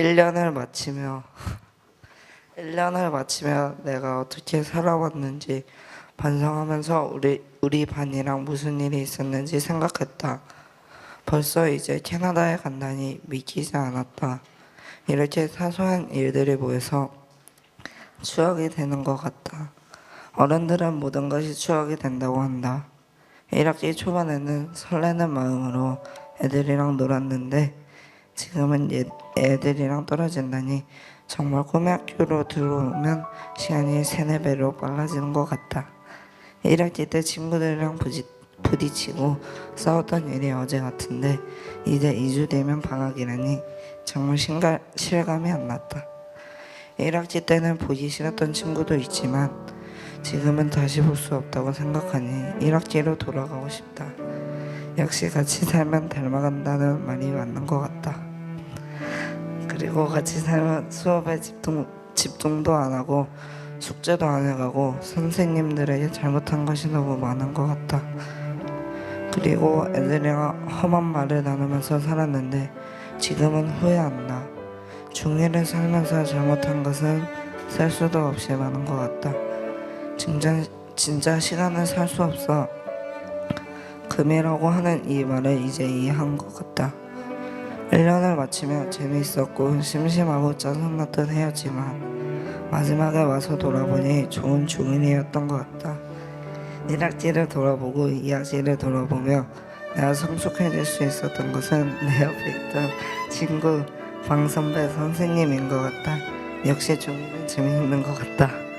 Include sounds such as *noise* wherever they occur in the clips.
1년을 마치며 *laughs* 1년을 마치며 내가 어떻게 살아왔는지 반성하면서 우리 우리 반이랑 무슨 일이 있었는지 생각했다. 벌써 이제 캐나다에 간다니 믿기지 않았다. 이렇게 사소한 일들이 모여서 추억이 되는 것 같다. 어른들은 모든 것이 추억이 된다고 한다. 1학기 초반에는 설레는 마음으로 애들이랑 놀았는데 지금은 애, 애들이랑 떨어진다니 정말 꿈의 학교로 들어오면 시간이 세네 배로 빨라지는 것 같다. 1학기 때 친구들이랑 부지, 부딪히고 싸웠던 일이 어제 같은데 이제 2주 되면 방학이라니 정말 신가, 실감이 안 났다. 1학기 때는 보기 싫었던 친구도 있지만 지금은 다시 볼 수 없다고 생각하니 1학기로 돌아가고 싶다. 역시 같이 살면 닮아간다는 말이 맞는 것 같다. 그리고 같이 살면 수업에 집중, 집중도 안 하고 숙제도 안 해가고 선생님들에게 잘못한 것이 너무 많은 것 같다. 그리고 애들이랑 험한 말을 나누면서 살았는데 지금은 후회 안 나. 중1을 살면서 잘못한 것은 셀 수도 없이 많은 것 같다. 진짜, 진짜 시간을 살 수 없어. 금이라고 하는 이 말을 이제 이해한 것 같다. 1년을 마치며 재미있었고 심심하고 짜증났던 해였지만 마지막에 와서 돌아보니 좋은 중인이었던 것 같다. 1학기를 돌아보고 2학기를 돌아보며 내가 성숙해질 수 있었던 것은 *laughs* 내 옆에 있던 친구 방 선배 선생님인 것 같다. 역시 중이는 재미있는 것 같다.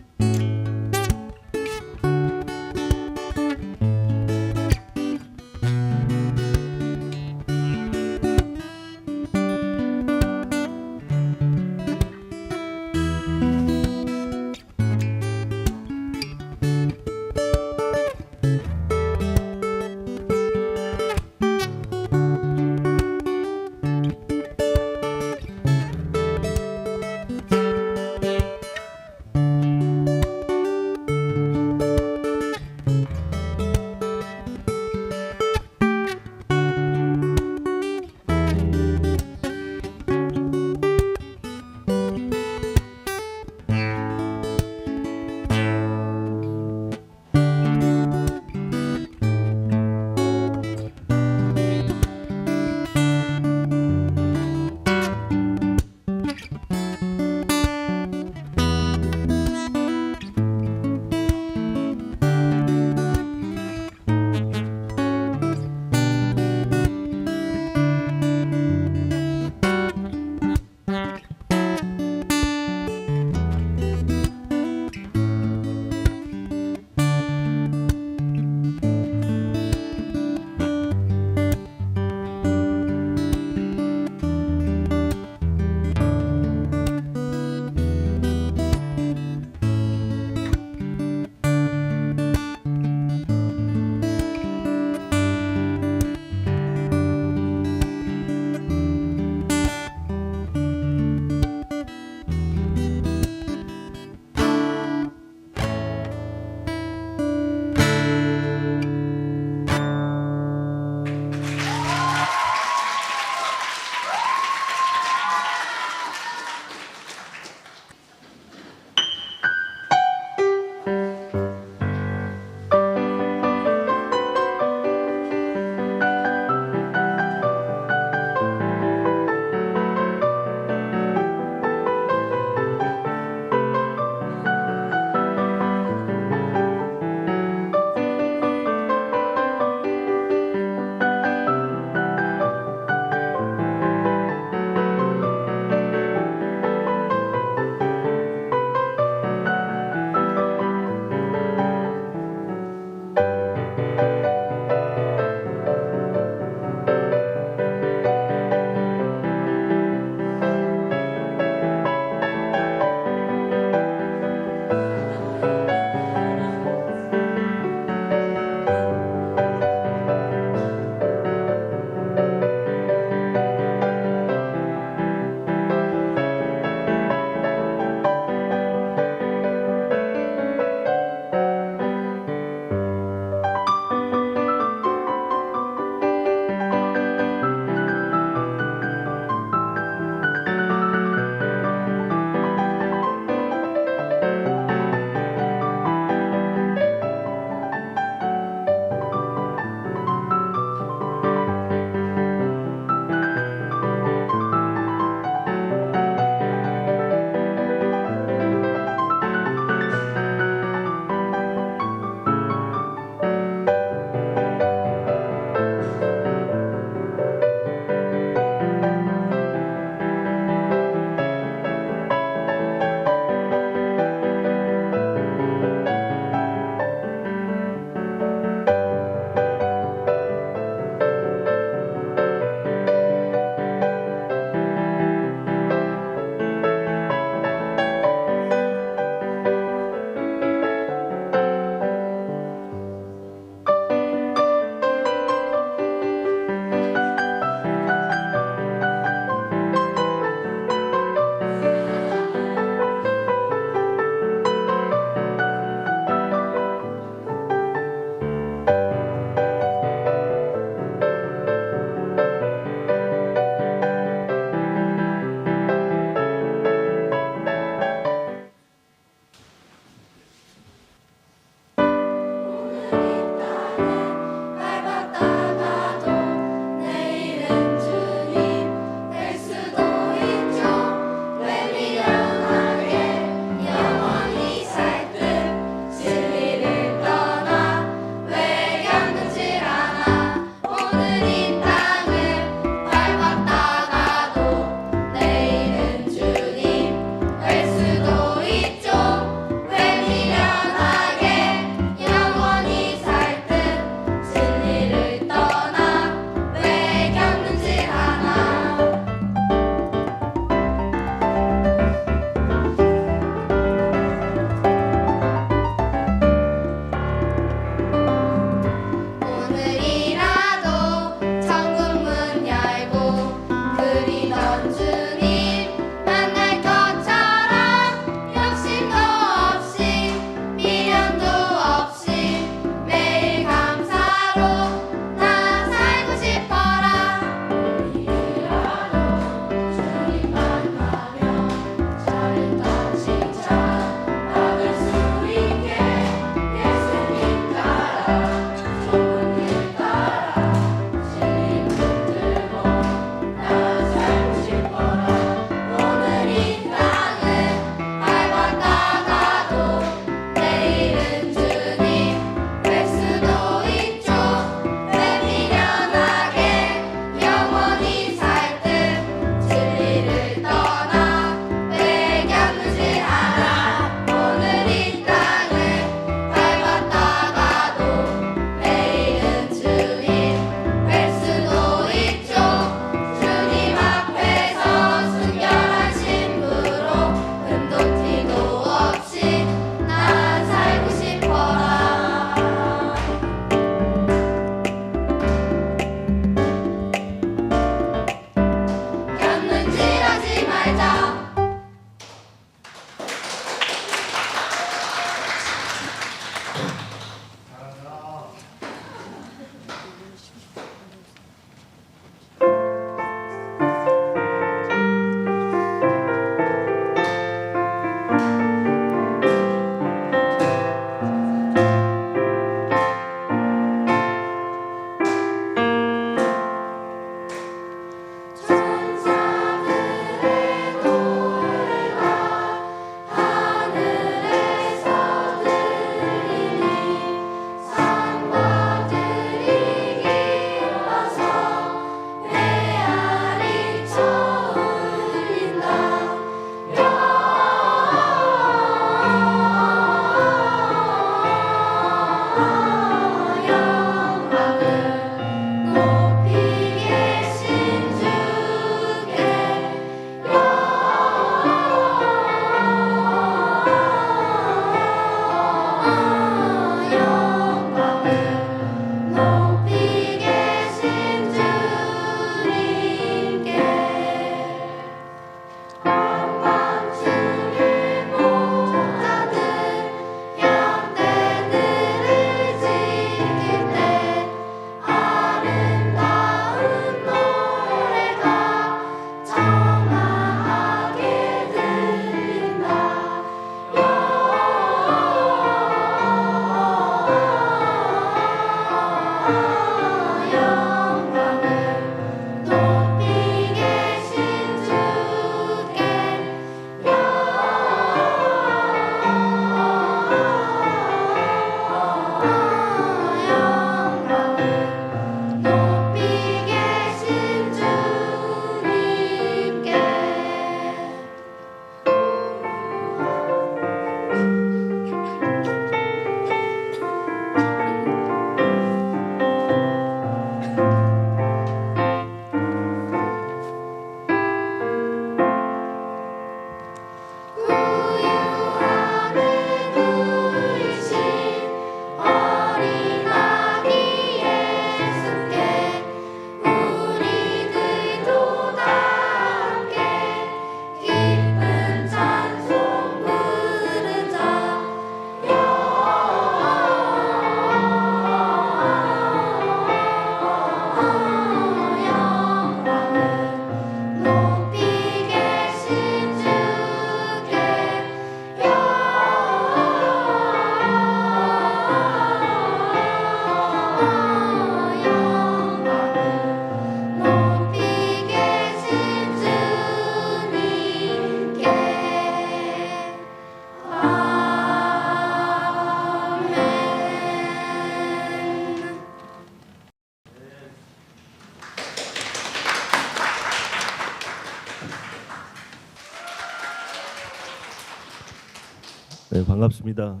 반갑습니다.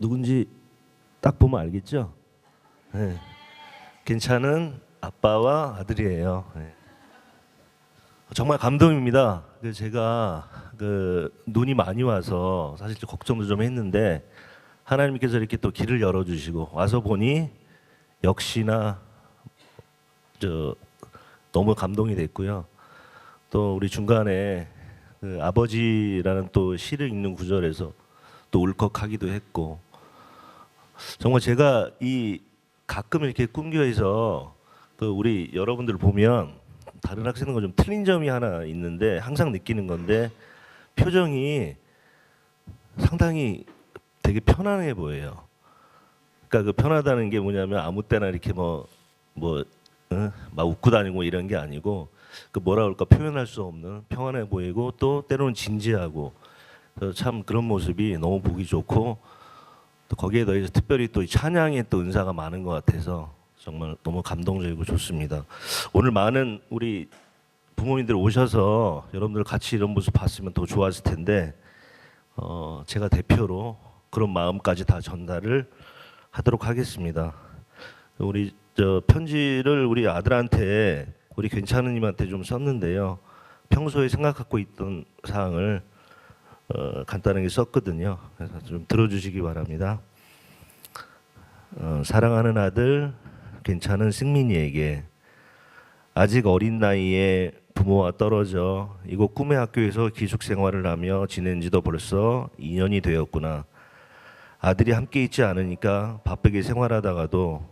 누군지 딱 보면 알겠죠? 네. 괜찮은 아빠와 아들이에요. 네. 정말 감동입니다. 그 제가 그 눈이 많이 와서 사실 좀 걱정도 좀 했는데 하나님께서 이렇게 또 길을 열어주시고 와서 보니 역시나 저 너무 감동이 됐고요. 또 우리 중간에 그 아버지라는 또 시를 읽는 구절에서 또 울컥하기도 했고 정말 제가 이 가끔 이렇게 꿈교에서 그 우리 여러분들 보면 다른 학생과 좀 틀린 점이 하나 있는데 항상 느끼는 건데 표정이 상당히 되게 편안해 보여요. 그러니까 그 편하다는 게 뭐냐면 아무 때나 이렇게 뭐뭐 어? 막 웃고 다니고 이런 게 아니고 그 뭐라 그럴까 표현할 수 없는 평안해 보이고 또 때로는 진지하고 참 그런 모습이 너무 보기 좋고 또 거기에 더해서 특별히 또이 찬양에 또 은사가 많은 것 같아서 정말 너무 감동적이고 좋습니다. 오늘 많은 우리 부모님들 오셔서 여러분들 같이 이런 모습 봤으면 더 좋았을 텐데 어, 제가 대표로 그런 마음까지 다 전달을 하도록 하겠습니다. 우리 저 편지를 우리 아들한테 우리 괜찮은님한테 좀 썼는데요. 평소에 생각하고 있던 사항을 어, 간단하게 썼거든요. 그래서 좀 들어주시기 바랍니다. 어, 사랑하는 아들 괜찮은 승민이에게 아직 어린 나이에 부모와 떨어져 이곳 꿈의 학교에서 기숙 생활을 하며 지낸 지도 벌써 2년이 되었구나. 아들이 함께 있지 않으니까 바쁘게 생활하다가도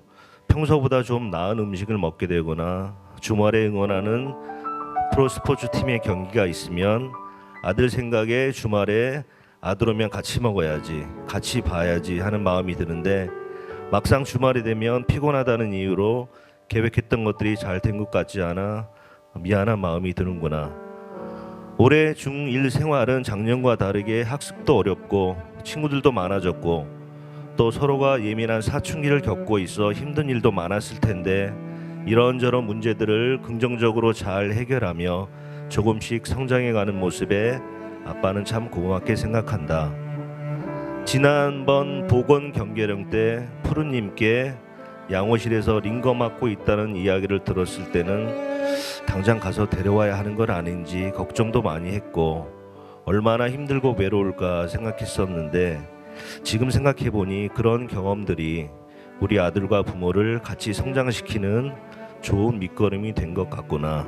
평소보다 좀 나은 음식을 먹게 되거나 주말에 응원하는 프로스포츠 팀의 경기가 있으면 아들 생각에 주말에 아들 오면 같이 먹어야지, 같이 봐야지 하는 마음이 드는데 막상 주말이 되면 피곤하다는 이유로 계획했던 것들이 잘 된 것 같지 않아 미안한 마음이 드는구나. 올해 중1 생활은 작년과 다르게 학습도 어렵고 친구들도 많아졌고 또 서로가 예민한 사춘기를 겪고 있어 힘든 일도 많았을 텐데 이런저런 문제들을 긍정적으로 잘 해결하며 조금씩 성장해가는 모습에 아빠는 참 고맙게 생각한다. 지난번 보건 경계령 때 푸른님께 양호실에서 링거 맞고 있다는 이야기를 들었을 때는 당장 가서 데려와야 하는 건 아닌지 걱정도 많이 했고 얼마나 힘들고 외로울까 생각했었는데 지금 생각해 보니 그런 경험들이 우리 아들과 부모를 같이 성장시키는 좋은 밑거름이 된 것 같구나.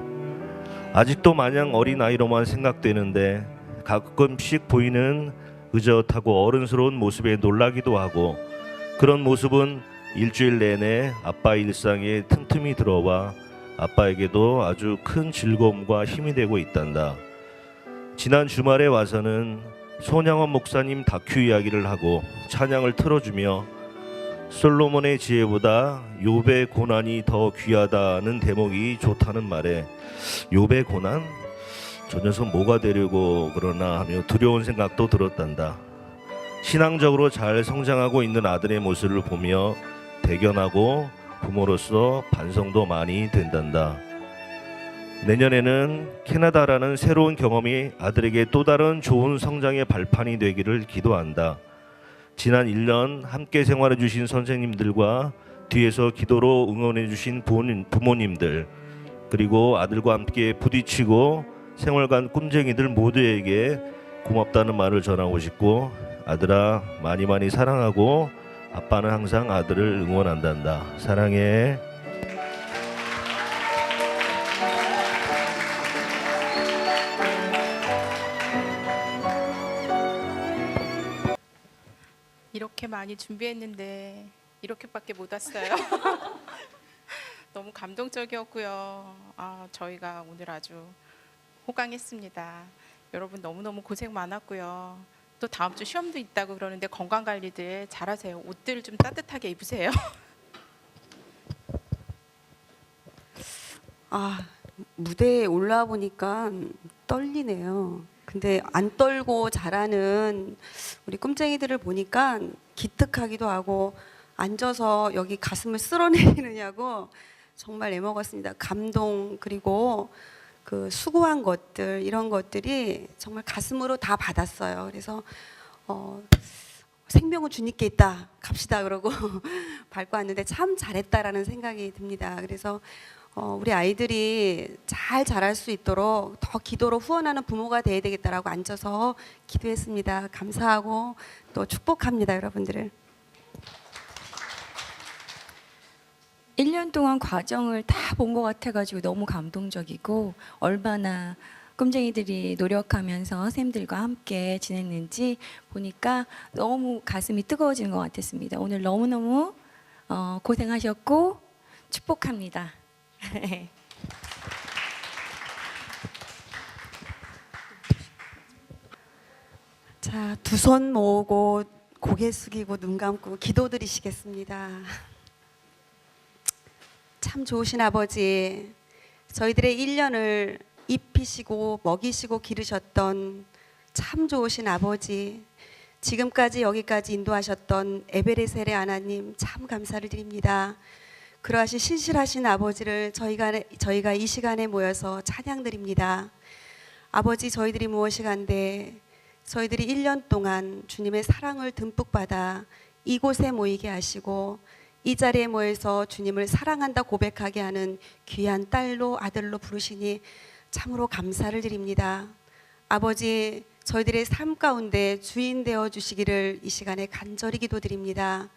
아직도 마냥 어린 아이로만 생각되는데 가끔씩 보이는 의젓하고 어른스러운 모습에 놀라기도 하고 그런 모습은 일주일 내내 아빠 일상에 틈틈이 들어와 아빠에게도 아주 큰 즐거움과 힘이 되고 있단다. 지난 주말에 와서는 손양원 목사님 다큐 이야기를 하고 찬양을 틀어주며 솔로몬의 지혜보다 욥의 고난이 더 귀하다는 대목이 좋다는 말에 욥의 고난 저 녀석 뭐가 되려고 그러나 하며 두려운 생각도 들었단다. 신앙적으로 잘 성장하고 있는 아들의 모습을 보며 대견하고 부모로서 반성도 많이 된단다. 내년에는 캐나다라는 새로운 경험이 아들에게 또 다른 좋은 성장의 발판이 되기를 기도한다. 지난 1년 함께 생활해 주신 선생님들과 뒤에서 기도로 응원해 주신 부모님, 부모님들 그리고 아들과 함께 부딪히고 생활관 꿈쟁이들 모두에게 고맙다는 말을 전하고 싶고 아들아 많이 많이 사랑하고 아빠는 항상 아들을 응원한단다. 사랑해. 많이 준비했는데 이렇게밖에 못 왔어요. *laughs* 너무 감동적이었고요. 아, 저희가 오늘 아주 호강했습니다. 여러분 너무너무 고생 많았고요. 또 다음 주 시험도 있다고 그러는데 건강 관리들 잘하세요. 옷들 좀 따뜻하게 입으세요. *laughs* 아, 무대에 올라와 보니까 떨리네요. 근데 안 떨고 잘하는 우리 꿈쟁이들을 보니까 기특하기도 하고 앉아서 여기 가슴을 쓸어내리느냐고 정말 애먹었습니다. 감동 그리고 그 수고한 것들 이런 것들이 정말 가슴으로 다 받았어요. 그래서 어, 생명은 주님께 있다. 갑시다. 그러고 *laughs* 밟고 왔는데 참 잘했다라는 생각이 듭니다. 그래서 어, 우리 아이들이 잘 자랄 수 있도록 더 기도로 후원하는 부모가 돼야 되겠다라고 앉아서 기도했습니다. 감사하고 또 축복합니다, 여러분들을. 1년 동안 과정을 다 본 것 같아가지고 너무 감동적이고 얼마나 꿈쟁이들이 노력하면서 쌤들과 함께 지냈는지 보니까 너무 가슴이 뜨거워지는 것 같았습니다. 오늘 너무너무 어, 고생하셨고 축복합니다. *laughs* 자, 두 손 모으고 고개 숙이고 눈 감고 기도 드리시겠습니다. 참 좋으신 아버지, 저희들의 1년을 입히시고 먹이시고 기르셨던 참 좋으신 아버지, 지금까지 여기까지 인도하셨던 에베레셀의 하나님 참 감사를 드립니다. 그러하신 신실하신 아버지를 저희가 저희가 이 시간에 모여서 찬양드립니다. 아버지 저희들이 무엇이 간데 저희들이 1년 동안 주님의 사랑을 듬뿍 받아 이곳에 모이게 하시고 이 자리에 모여서 주님을 사랑한다 고백하게 하는 귀한 딸로 아들로 부르시니 참으로 감사를 드립니다. 아버지 저희들의 삶 가운데 주인 되어 주시기를 이 시간에 간절히 기도드립니다.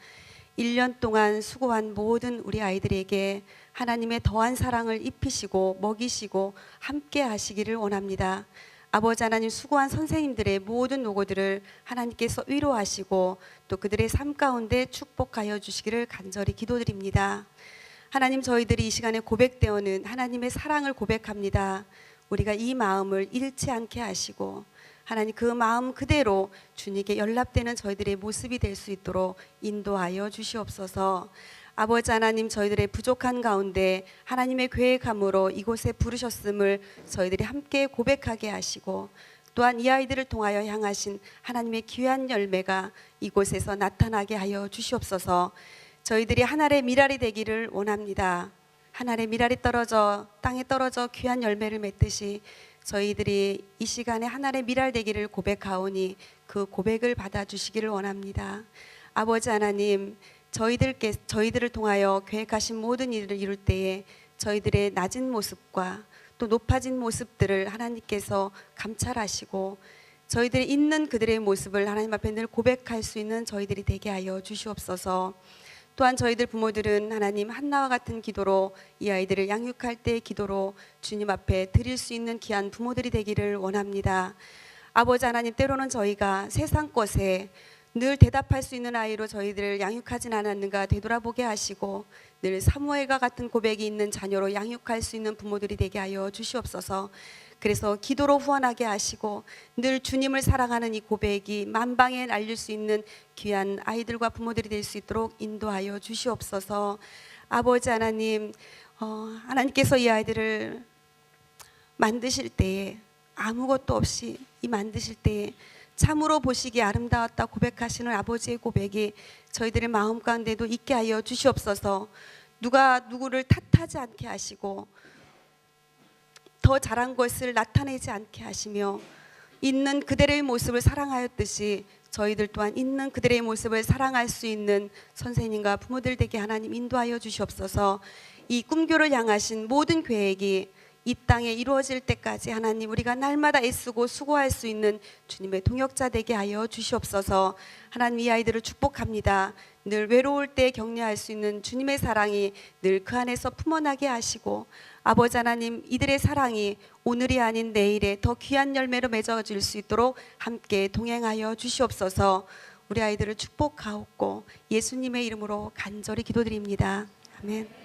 1년 동안 수고한 모든 우리 아이들에게 하나님의 더한 사랑을 입히시고 먹이시고 함께 하시기를 원합니다. 아버지 하나님 수고한 선생님들의 모든 노고들을 하나님께서 위로하시고 또 그들의 삶 가운데 축복하여 주시기를 간절히 기도드립니다. 하나님 저희들이 이 시간에 고백되어는 하나님의 사랑을 고백합니다. 우리가 이 마음을 잃지 않게 하시고 하나님 그 마음 그대로 주님께 연락되는 저희들의 모습이 될 수 있도록 인도하여 주시옵소서. 아버지 하나님 저희들의 부족한 가운데 하나님의 계획함으로 이곳에 부르셨음을 저희들이 함께 고백하게 하시고 또한 이 아이들을 통하여 향하신 하나님의 귀한 열매가 이곳에서 나타나게 하여 주시옵소서. 저희들이 하늘의 미랄이 되기를 원합니다. 하늘의 미랄이 떨어져 땅에 떨어져 귀한 열매를 맺듯이 저희들이 이 시간에 하늘의 미랄 되기를 고백하오니 그 고백을 받아 주시기를 원합니다. 아버지 하나님 저희들께 저희들을 통하여 계획하신 모든 일을 이룰 때에 저희들의 낮은 모습과 또 높아진 모습들을 하나님께서 감찰하시고 저희들이 있는 그들의 모습을 하나님 앞에 늘 고백할 수 있는 저희들이 되게 하여 주시옵소서. 또한 저희들 부모들은 하나님 한나와 같은 기도로 이 아이들을 양육할 때의 기도로 주님 앞에 드릴 수 있는 귀한 부모들이 되기를 원합니다. 아버지 하나님 때로는 저희가 세상 것에 늘 대답할 수 있는 아이로 저희들을 양육하진 않았는가 되돌아보게 하시고 늘 사무엘과 같은 고백이 있는 자녀로 양육할 수 있는 부모들이 되게 하여 주시옵소서. 그래서 기도로 후원하게 하시고 늘 주님을 사랑하는 이 고백이 만방에 알릴 수 있는 귀한 아이들과 부모들이 될 수 있도록 인도하여 주시옵소서. 아버지 하나님, 어, 하나님께서 이 아이들을 만드실 때에 아무것도 없이 이 만드실 때에 참으로 보시기 아름다웠다 고백하시는 아버지의 고백이 저희들의 마음 가운데도 있게 하여 주시옵소서. 누가 누구를 탓하지 않게 하시고 더 잘한 것을 나타내지 않게 하시며 있는 그들의 모습을 사랑하였듯이 저희들 또한 있는 그들의 모습을 사랑할 수 있는 선생님과 부모들 되게 하나님 인도하여 주시옵소서. 이 꿈교를 향하신 모든 계획이 이 땅에 이루어질 때까지 하나님 우리가 날마다 애쓰고 수고할 수 있는 주님의 동역자 되게 하여 주시옵소서. 하나님 이 아이들을 축복합니다. 늘 외로울 때 격려할 수 있는 주님의 사랑이 늘 그 안에서 품어나게 하시고 아버지 하나님 이들의 사랑이 오늘이 아닌 내일에 더 귀한 열매로 맺어질 수 있도록 함께 동행하여 주시옵소서. 우리 아이들을 축복하옵고 예수님의 이름으로 간절히 기도드립니다. 아멘.